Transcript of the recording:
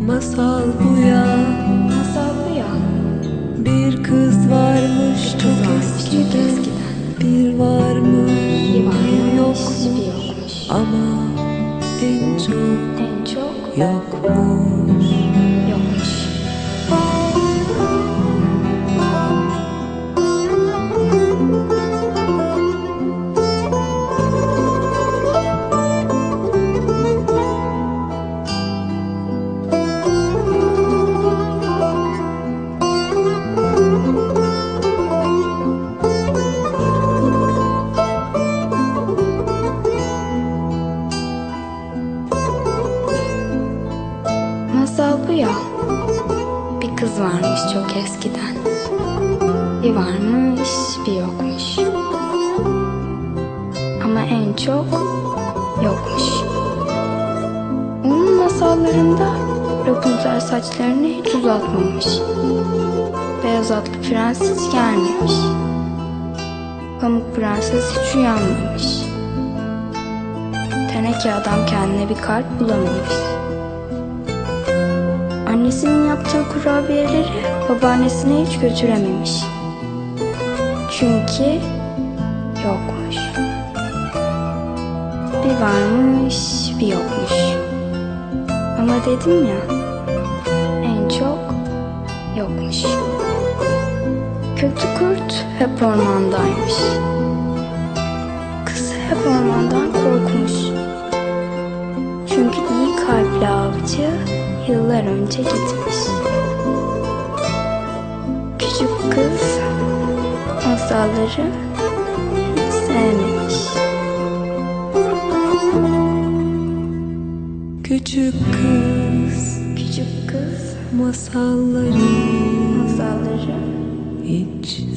Masal bu ya Ama en çok En çok yokmuş. Bu ya. Bir kız varmış çok eskiden. Bir varmış, bir yokmuş. Ama en çok yokmuş. Onun masallarında Rapunzel saçlarını hiç uzatmamış. Beyaz atlı prenses gelmemiş. Pamuk prenses hiç uyanmamış. Teneke adam kendine bir kalp bulamamış. Annesinin yaptığı kurabiyeleri babaannesine hiç götürememiş. Çünkü yokmuş. Bir varmış, bir yokmuş. Ama dedim ya, en çok yokmuş. Kötü kurt hep ormandaymış. Kız hep ormandan korkmuş. Çünkü iyi kalpli avcı yıllar önce gitmiş. Küçük kız masalları hiç sevmemiş. Küçük kız Küçük kız masalları masalları hiç